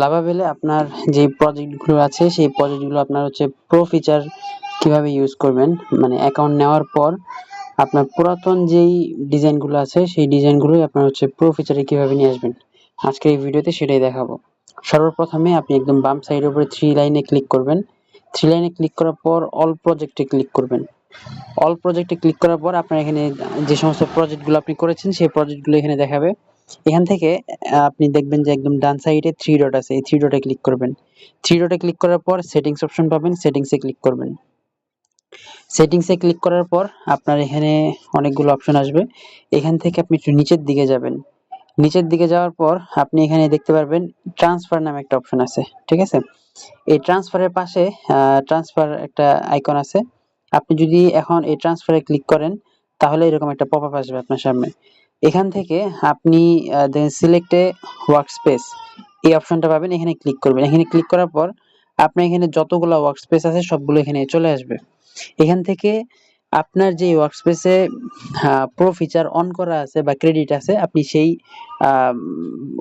লাভাবেলে আপনার যে প্রজেক্টগুলো আছে, সেই প্রজেক্টগুলো আপনার হচ্ছে প্রো ফিচার কীভাবে ইউজ করবেন? মানে অ্যাকাউন্ট নেওয়ার পর আপনার পুরাতন যেই ডিজাইনগুলো আছে, সেই ডিজাইনগুলোই আপনার হচ্ছে প্রো ফিচারে কীভাবে নিয়ে আসবেন? আজকে এই ভিডিওতে সেটাই দেখাবো। সর্বপ্রথমে আপনি একদম বাম সাইডের উপরে থ্রি লাইনে ক্লিক করবেন। থ্রি লাইনে ক্লিক করার পর অল প্রজেক্টে ক্লিক করবেন। অল প্রজেক্টে ক্লিক করার পর আপনার এখানে যে সমস্ত প্রজেক্টগুলো আপনি করেছেন, সেই প্রজেক্টগুলো এখানে দেখাবে। এখান থেকে আপনি দেখবেন যে একদম ডান সাইডে থ্রি ডট আছে। এই থ্রি ডটে ক্লিক করবেন। থ্রি ডটে ক্লিক করার পর সেটিংস অপশন পাবেন সেটিংসে ক্লিক করবেন। সেটিংসে ক্লিক করার পর আপনার এখানে অনেকগুলো অপশন আসবে। এখান থেকে আপনি একটু নিচের দিকে যাবেন। নিচের দিকে যাওয়ার পর আপনি এখানে দেখতে পারবেন ট্রান্সফার নামে একটা অপশন আছে, ঠিক আছে? এই ট্রান্সফারের পাশে ট্রান্সফার একটা আইকন আছে। আপনি যদি এখন এই ট্রান্সফারে ক্লিক করেন তাহলে এরকম একটা পপ আপ আসবে আপনার সামনে। এখান থেকে আপনি সিলেক্টে ওয়ার্ক স্পেস এই অপশনটা পাবেন, এখানে ক্লিক করবেন। এখানে ক্লিক করার পর আপনার এখানে যতগুলো ওয়ার্ক স্পেস আছে সবগুলো এখানে চলে আসবে। এখান থেকে আপনার যে ওয়ার্কস্পেসে প্রো ফিচার অন করা আছে বা ক্রেডিট আছে, আপনি সেই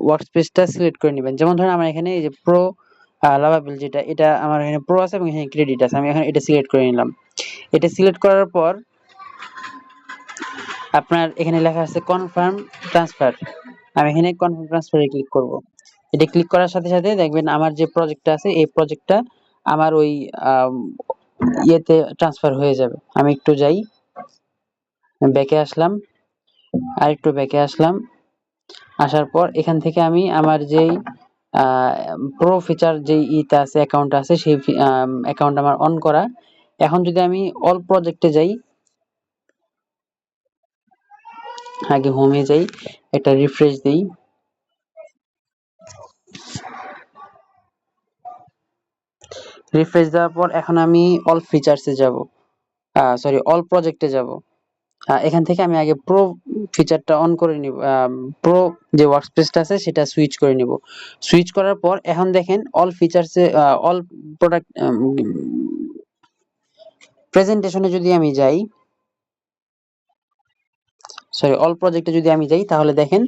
ওয়ার্কস্পেসটা সিলেক্ট করে নেবেন। যেমন ধরেন আমার এখানে এই যে প্রো লাভাবিল যেটা, এটা আমার এখানে প্রো আছে এবং এখানে ক্রেডিট আছে। আমি এখন এটা সিলেক্ট করে নিলাম। এটা সিলেক্ট করার পর আপনার এখানে লেখা আছে কনফার্ম ট্রান্সফার আমি এখানে কনফার্ম ট্রান্সফারে ক্লিক করব। এটা ক্লিক করার সাথে সাথে দেখবেন আমার যে প্রজেক্টটা আছে, এই প্রজেক্টটা আমার ওই ইয়েতে ট্রান্সফার হয়ে যাবে। আমি একটু যাই। ব্যাকে আসলাম। আর একটু ব্যাকে আসলাম। আসার পর এখান থেকে আমি আমার যেই প্রো ফিচার যে ইটা আছে অ্যাকাউন্ট আছে, সেই অ্যাকাউন্ট আমার অন করা। এখন যদি আমি অল প্রজেক্টে যাই আগে হোমে যাই, একটা রিফ্রেশ দিই। রিফ্রেশ দেওয়ার পর এখন আমি অল ফিচার্সে যাব। সরি অল প্রজেক্টে যাব। এখান থেকে আমি আগে প্রো ফিচারটা অন করে নিব প্রো যে ওয়ার্কস্পেসটা আছে সেটা সুইচ করে নিব। সুইচ করার পর এখন দেখেন অল ফিচার্সে অল প্রোডাক্ট প্রেজেন্টেশনে যদি আমি যাই সরি অল প্রজেক্টে যদি আমি যাই, তাহলে দেখেন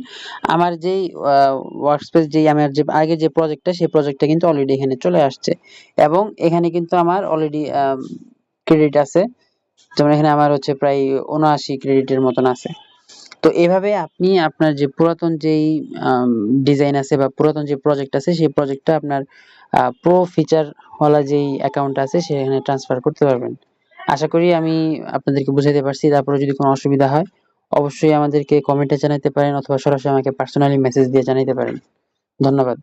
আমার যেই ওয়ার্কস্পেস যেই আমার যে, আগে যে প্রজেক্টটা সেই প্রজেক্টটা কিন্তু অলরেডি এখানে চলে আসছে। এবং এখানে কিন্তু আমার অলরেডি ক্রেডিট আছে। যেমন এখানে আমার হচ্ছে প্রায় উনআশি ক্রেডিটের মতন আছে। তো এভাবে আপনি আপনার যে পুরাতন যেই ডিজাইন আছে বা পুরাতন যে প্রজেক্ট আছে, সেই প্রজেক্টটা আপনার প্রো ফিচার ওয়ালা যেই অ্যাকাউন্ট আছে, সেখানে ট্রান্সফার করতে পারবেন। আশা করি আমি আপনাদেরকে বুঝাইতে পারছি। তারপরে যদি কোনো অসুবিধা হয় অবশ্যই আমাদেরকে কমেন্টে জানাতে পারেন অথবা সরাসরি আমাকে পার্সোনালি মেসেজ দিয়ে জানাতে পারেন। ধন্যবাদ।